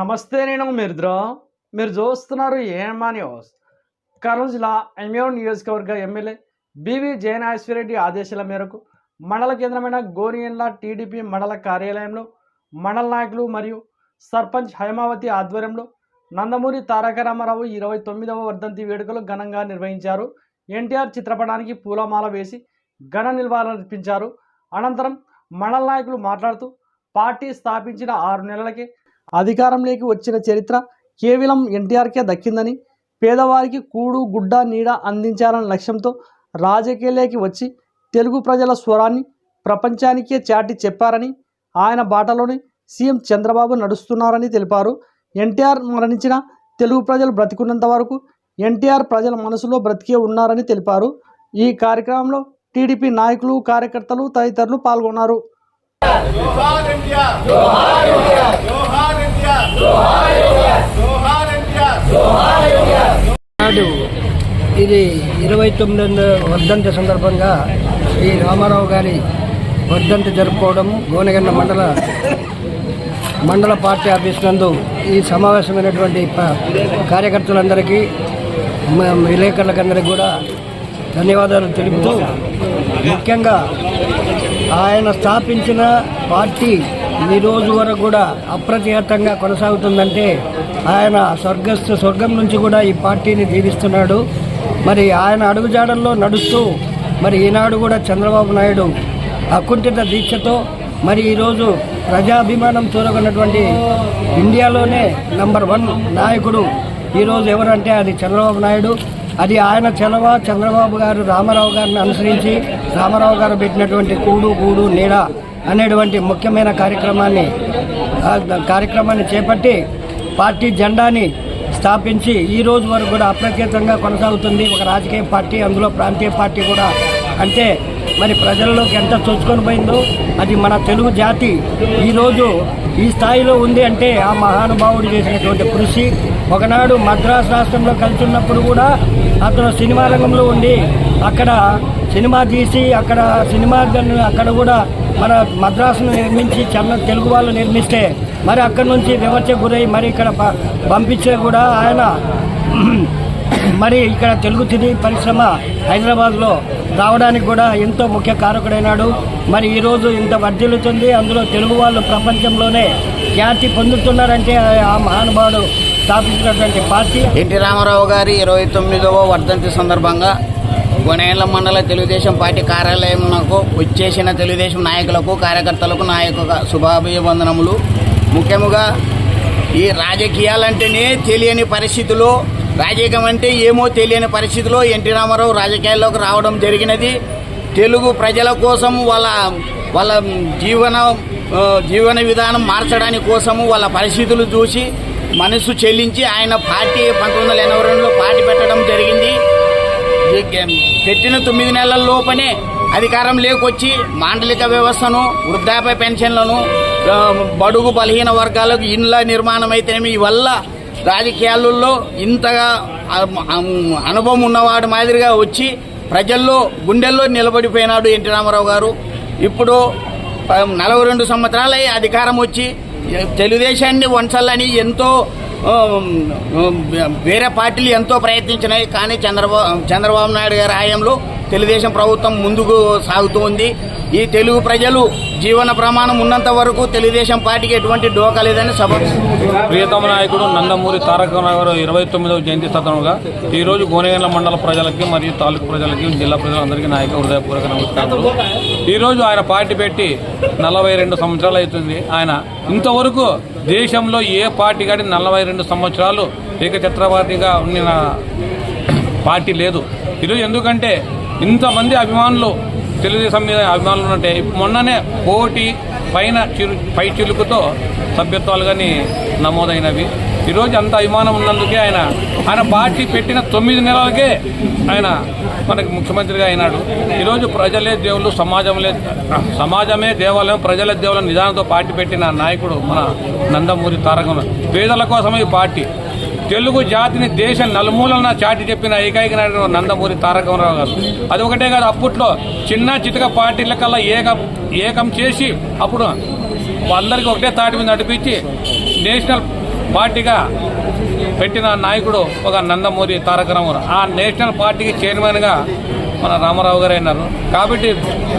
నమస్తే నేను మిర్ద్రో. మీరు చూస్తున్నారు ఏమా న్యూస్. కర్నూలు జిల్లా ఎమ్యూర్ నియోజకవర్గ ఎమ్మెల్యే బివి జయనాశ్వరెడ్డి ఆదేశాల మేరకు మండల కేంద్రమైన గోనియన్ల టీడీపీ మండల కార్యాలయంలో మండల నాయకులు మరియు సర్పంచ్ హైమావతి ఆధ్వర్యంలో నందమూరి తారక రామారావు ఇరవై తొమ్మిదవ వర్ధంతి వేడుకలు ఘనంగా నిర్వహించారు. ఎన్టీఆర్ చిత్రపటానికి పూలమాల వేసి ఘన నిల్వాలర్పించారు అనంతరం మండల నాయకులు మాట్లాడుతూ పార్టీ స్థాపించిన ఆరు నెలలకే అధికారంలోకి వచ్చిన చరిత్ర కేవలం ఎన్టీఆర్కే దక్కిందని పేదవారికి కూడు గుడ్డ నీడ అందించాలన్న లక్ష్యంతో రాజకీయాలకి వచ్చి తెలుగు ప్రజల స్వరాన్ని ప్రపంచానికే చాటి చెప్పారని ఆయన బాటలోనే సీఎం చంద్రబాబు నడుస్తున్నారని తెలిపారు. ఎన్టీఆర్ మరణించిన తెలుగు ప్రజలు బ్రతికున్నంత వరకు ఎన్టీఆర్ ప్రజల మనసులో బ్రతికే ఉన్నారని తెలిపారు. ఈ కార్యక్రమంలో టీడీపీ నాయకులు కార్యకర్తలు తదితరులు పాల్గొన్నారు. నాడు ఇది ఇరవై తొమ్మిది వర్ధంతి సందర్భంగా శ్రీ రామారావు గారి వర్ధంతి జరుపుకోవడం గోనగండ మండల మండల పార్టీ ఆఫీస్ నందు ఈ సమావేశమైనటువంటి కార్యకర్తలందరికీ విలేకరులకందరికీ కూడా ధన్యవాదాలు తెలుపుతూ ముఖ్యంగా ఆయన స్థాపించిన పార్టీ ఈ రోజు వరకు కూడా అప్రతిహతంగా కొనసాగుతుందంటే ఆయన స్వర్గస్థ స్వర్గం నుంచి కూడా ఈ పార్టీని దీవిస్తున్నాడు. మరి ఆయన అడుగుజాడల్లో నడుస్తూ మరి ఈనాడు కూడా చంద్రబాబు నాయుడు అకుంఠిత దీక్షతో మరి ఈరోజు ప్రజాభిమానం చూరగొన్నటువంటి ఇండియాలోనే నంబర్ వన్ నాయకుడు ఈరోజు ఎవరంటే అది చంద్రబాబు నాయుడు. అది ఆయన చలవ చంద్రబాబు గారు రామారావు గారిని అనుసరించి రామారావు గారు పెట్టినటువంటి కూడు గూడు నీడ అనేటువంటి ముఖ్యమైన కార్యక్రమాన్ని కార్యక్రమాన్ని చేపట్టి పార్టీ జెండాని స్థాపించి ఈ రోజు వరకు కూడా అప్రఖ్యాతంగా కొనసాగుతుంది. ఒక రాజకీయ పార్టీ అందులో ప్రాంతీయ పార్టీ కూడా. అంటే మరి ప్రజల్లోకి ఎంత చొచ్చుకొని పోయిందో అది మన తెలుగు జాతి ఈరోజు ఈ స్థాయిలో ఉంది అంటే ఆ మహానుభావుడు చేసినటువంటి కృషి. ఒకనాడు మద్రాసు రాష్ట్రంలో కలిసి ఉన్నప్పుడు కూడా అతను సినిమా రంగంలో ఉండి అక్కడ సినిమా తీసి అక్కడ సినిమా అక్కడ కూడా మన మద్రాసును నిర్మించి చెన్న తెలుగు వాళ్ళు నిర్మిస్తే మరి అక్కడ నుంచి వివచ్చ గురై మరి ఇక్కడ ప- పంపించే కూడా ఆయన మరి ఇక్కడ తెలుగు తిని పరిశ్రమ హైదరాబాద్లో రావడానికి కూడా ఎంతో ముఖ్య కారకుడైనాడు. మరి ఈరోజు ఇంత వర్ధిల్లుతుంది. అందులో తెలుగు వాళ్ళు ప్రపంచంలోనే ఖ్యాతి పొందుతున్నారంటే ఆ మహానుభావుడు స్థాపించినటువంటి పార్టీ. ఎన్టీ రామారావు గారి ఇరవై తొమ్మిదవ వర్ధంతి సందర్భంగా గొనేళ్ళ మండల తెలుగుదేశం పార్టీ కార్యాలయంకు వచ్చేసిన తెలుగుదేశం నాయకులకు కార్యకర్తలకు నా యొక్క శుభాభివందనములు. ముఖ్యముగా ఈ రాజకీయాలంటేనే తెలియని పరిస్థితిలో రాజకీయం అంటే ఏమో తెలియని పరిస్థితిలో ఎన్టీ రామారావు రాజకీయాల్లోకి రావడం జరిగినది. తెలుగు ప్రజల కోసం వాళ్ళ వాళ్ళ జీవన జీవన విధానం మార్చడానికి కోసము వాళ్ళ పరిస్థితులు చూసి మనసు చెల్లించి ఆయన పార్టీ పంతొమ్మిది వందల ఎనభై రెండులో పార్టీ పెట్టడం జరిగింది. పెట్టిన తొమ్మిది నెలల లోపనే అధికారం లేకొచ్చి మాండలిక వ్యవస్థను వృద్ధాప్య పెన్షన్లను బడుగు బలహీన వర్గాలకు ఇండ్ల నిర్మాణం అయితేనేమి వల్ల రాజకీయాలలో ఇంతగా అనుభవం ఉన్నవాడు మాదిరిగా వచ్చి ప్రజల్లో గుండెల్లో నిలబడిపోయినాడు ఎన్టీ రామారావు గారు. ఇప్పుడు నలభై రెండు సంవత్సరాలై అధికారం వచ్చి తెలుగుదేశాన్ని వంచాలని ఎంతో వేరే పార్టీలు ఎంతో ప్రయత్నించినాయి కానీ చంద్రబాబు చంద్రబాబు నాయుడు గారి హయాంలో తెలుగుదేశం ప్రభుత్వం ముందుకు సాగుతూ ఉంది. ఈ తెలుగు ప్రజలు జీవన ప్రమాణం ఉన్నంత వరకు తెలుగుదేశం పార్టీకి ఎటువంటి డోకా లేదని సభ ప్రియతమ నాయకుడు నందమూరి తారక రామారావు ఇరవై తొమ్మిదవ జయంతి సందర్భంగా ఈరోజు గోనెగండ్ల మండల ప్రజలకి మరియు తాలూకు ప్రజలకి జిల్లా ప్రజలందరికీ నాయక హృదయపూర్వక నమస్కారాలు. ఈరోజు ఆయన పార్టీ పెట్టి నలభై రెండు సంవత్సరాలు అవుతుంది. ఆయన ఇంతవరకు దేశంలో ఏ పార్టీ కానీ నలభై రెండు సంవత్సరాలు ఏకఛత్రపార్టీగా ఉన్న పార్టీ లేదు. ఈరోజు ఎందుకంటే ఇంతమంది అభిమానులు తెలుగుదేశం మీద అభిమానులు ఉంటే మొన్ననే కోటి పైన చిరు పై చిలుకుతో సభ్యత్వాలు కానీ నమోదైనవి. ఈరోజు అంత అభిమానం ఉన్నందుకే ఆయన ఆయన పార్టీ పెట్టిన తొమ్మిది నెలలకే ఆయన మనకి ముఖ్యమంత్రిగా అయినాడు. ఈరోజు ప్రజలే దేవుళ్ళు సమాజంలే సమాజమే దేవాలయం ప్రజలే దేవుళ్ళ నిదానంతో పార్టీ పెట్టిన నాయకుడు మన నందమూరి తారకం పేదల కోసమే ఈ పార్టీ. తెలుగు జాతిని దేశ నలుమూలన చాటి చెప్పిన ఏకైక నాయుడు నందమూరి తారకరావు గారు. అది ఒకటే కాదు అప్పట్లో చిన్న చితక పార్టీల కల్లా ఏకం ఏకం చేసి అప్పుడు అందరికీ ఒకటే తాటి మీద నడిపించి నేషనల్ పార్టీగా పెట్టిన నాయకుడు ఒక నందమూరి తారక రామారావు. ఆ నేషనల్ పార్టీకి చైర్మన్గా మన రామారావు గారు అయినారు. కాబట్టి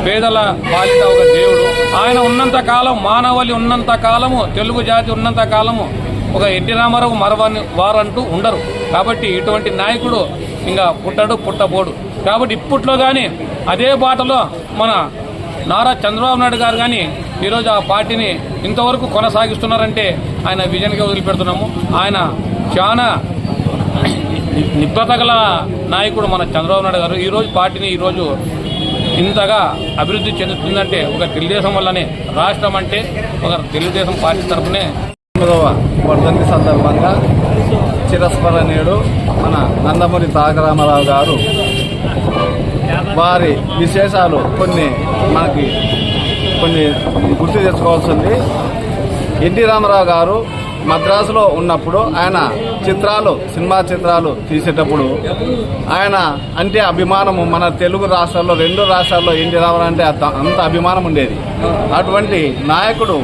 పేదల బాలిత ఒక దేవుడు. ఆయన ఉన్నంత కాలం మానవాళి ఉన్నంత కాలము తెలుగు జాతి ఉన్నంత కాలము ఒక ఎన్టీ రామారావు మరవని వారంటూ ఉండరు. కాబట్టి ఇటువంటి నాయకుడు ఇంకా పుట్టడు పుట్టబోడు. కాబట్టి ఇప్పట్లో కానీ అదే బాటలో మన నారా చంద్రబాబు నాయుడు గారు కానీ ఈరోజు ఆ పార్టీని ఇంతవరకు కొనసాగిస్తున్నారంటే ఆయన విజన్గా వదిలిపెడుతున్నాము. ఆయన చాలా నిబద్ధత గల నాయకుడు మన చంద్రబాబు నాయుడు గారు. ఈరోజు పార్టీని ఈరోజు ఇంతగా అభివృద్ధి చెందుతుందంటే ఒక తెలుగుదేశం వల్లనే రాష్ట్రం అంటే ఒక తెలుగుదేశం పార్టీ తరఫునే తొమ్మిదవ వర్ధంతి సందర్భంగా చిరస్మరణీయుడు మన నందమూరి తారక రామారావు గారు వారి విశేషాలు కొన్ని మనకి కొన్ని గుర్తు తెచ్చుకోవాల్సింది ఎన్టీ రామారావు గారు మద్రాసులో ఉన్నప్పుడు ఆయన చిత్రాలు సినిమా చిత్రాలు తీసేటప్పుడు ఆయన అంటే అభిమానము. మన తెలుగు రాష్ట్రాల్లో రెండు రాష్ట్రాల్లో ఎన్టీ రామారావు అంటే అంత- అంత అభిమానం ఉండేది. అటువంటి నాయకుడు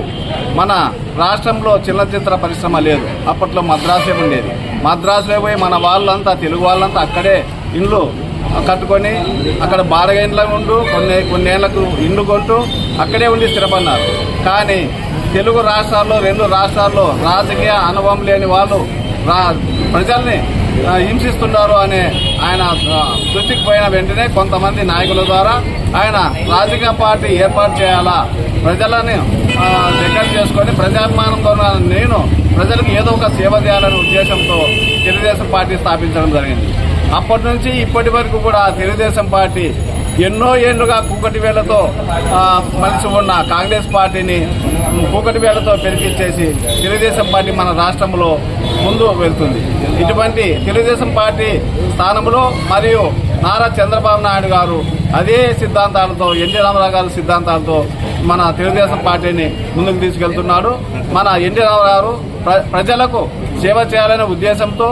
మన రాష్ట్రంలో చలనచిత్ర పరిశ్రమ లేదు. అప్పట్లో మద్రాసే ఉండేది. మద్రాసులో పోయి మన వాళ్ళంతా తెలుగు వాళ్ళంతా అక్కడే ఇండ్లు కట్టుకొని అక్కడ బారగైన్లో ఉంటూ కొన్ని కొన్నేళ్ళకు ఇండ్లు కొంటూ అక్కడే ఉండి స్థిరపడినారు. కానీ తెలుగు రాష్ట్రాల్లో రెండు రాష్ట్రాల్లో రాజకీయ అనుభవం లేని వాళ్ళు రా ప్రజల్ని హింసిస్తున్నారు అనే ఆయన దృష్టికి పోయిన వెంటనే కొంతమంది నాయకుల ద్వారా ఆయన రాజకీయ పార్టీ ఏర్పాటు చేయాలా ప్రజలని దగ్గర చేసుకొని ప్రజాభిమానంతో ఉన్న నేను ప్రజలకు ఏదో ఒక సేవ చేయాలనే ఉద్దేశంతో తెలుగుదేశం పార్టీ స్థాపించడం జరిగింది. అప్పటి నుంచి ఇప్పటి వరకు కూడా తెలుగుదేశం పార్టీ ఎన్నో ఏళ్ళుగా కూకటి వేళ్ళతో ఆ, మనిషి ఉన్న కాంగ్రెస్ పార్టీని కూకటి వేళ్ళతో పెరిగించేసి తెలుగుదేశం పార్టీ మన రాష్ట్రంలో ముందు వెళ్తుంది. ఇటువంటి తెలుగుదేశం పార్టీ స్థానంలో మరియు నారా చంద్రబాబు నాయుడు గారు అదే సిద్ధాంతాలతో ఎన్టీ రామారావు గారి సిద్ధాంతాలతో మన తెలుగుదేశం పార్టీని ముందుకు తీసుకెళ్తున్నాడు. మన ఎన్టీ రామారావు గారు ప్ర- ప్రజలకు సేవ చేయాలనే ఉద్దేశంతో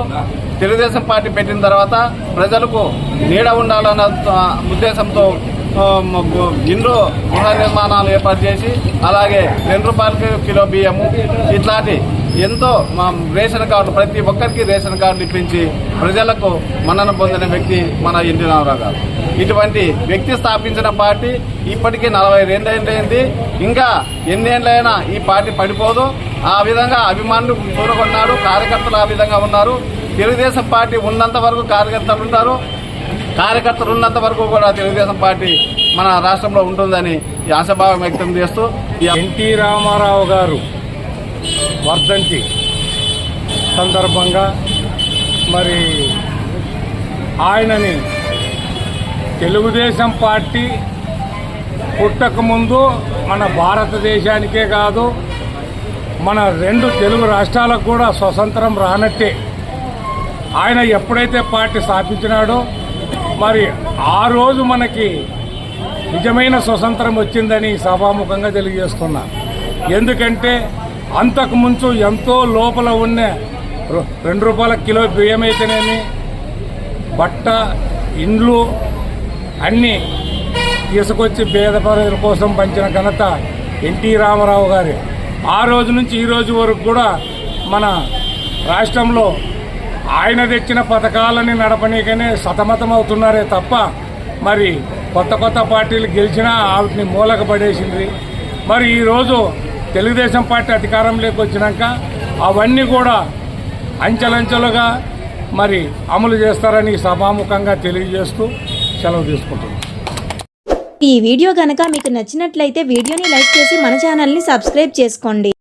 తెలుగుదేశం పార్టీ పెట్టిన తర్వాత ప్రజలకు నీడ ఉండాలన్న ఉద్దేశంతో ఆ, ఇండ్లు గృహ నిర్మాణాలు ఏర్పాటు చేసి అలాగే రెండు రూపాయలకి కిలో బియ్యము ఇట్లాంటి ఎంతో మా రేషన్ కార్డు ప్రతి ఒక్కరికి రేషన్ కార్డు ఇప్పించి ప్రజలకు మన్నన పొందిన వ్యక్తి మన ఎన్టీ రామారావు గారు. ఇటువంటి వ్యక్తి స్థాపించిన పార్టీ ఇప్పటికీ నలభై రెండేళ్ళైంది ఇంకా ఎన్నేళ్ళైనా ఈ పార్టీ పడిపోదు. ఆ విధంగా అభిమానులు చూరగొన్నాడు కార్యకర్తలు ఆ విధంగా ఉన్నారు. తెలుగుదేశం పార్టీ ఉన్నంత వరకు కార్యకర్తలు ఉంటారు. కార్యకర్తలు ఉన్నంత వరకు కూడా తెలుగుదేశం పార్టీ మన రాష్ట్రంలో ఉంటుందని ఆశాభావం వ్యక్తం చేస్తూ ఎన్టీ రామారావు గారు వర్ధంతి సందర్భంగా మరి ఆయనని తెలుగుదేశం పార్టీ పుట్టకముందు మన భారతదేశానికే కాదు మన రెండు తెలుగు రాష్ట్రాలకు కూడా స్వతంత్రం రానట్టే ఆయన ఎప్పుడైతే పార్టీ స్థాపించినాడో మరి ఆ రోజు మనకి నిజమైన స్వతంత్రం వచ్చిందని సభాముఖంగా తెలియజేస్తున్నా. ఎందుకంటే అంతకుముందు ఎంతో లోపల ఉన్న రెండు రూపాయల కిలో బియ్యం అయితేనేమి బట్ట ఇండ్లు అన్నీ తీసుకొచ్చి పేద ప్రజల కోసం పంచిన ఘనత ఎన్టీ రామారావు గారి. ఆ రోజు నుంచి ఈ రోజు వరకు కూడా మన రాష్ట్రంలో ఆయన తెచ్చిన పథకాలని నడపనీకనే సతమతం అవుతున్నారే తప్ప మరి కొత్త కొత్త పార్టీలు గెలిచినా వాటిని మూలక పడేసింది మరి ఈరోజు తెలుగుదేశం పార్టీ అధికారంలోకి వచ్చినాక అవన్నీ కూడా అంచెలంచెలుగా మరి అమలు చేస్తారని సభాముఖంగా తెలియజేస్తూ సెలవు తీసుకుంటున్నాను ఈ వీడియో కనుక మీకు నచ్చినట్లయితే వీడియోని లైక్ చేసి మన ఛానల్ని సబ్స్క్రైబ్ చేసుకోండి.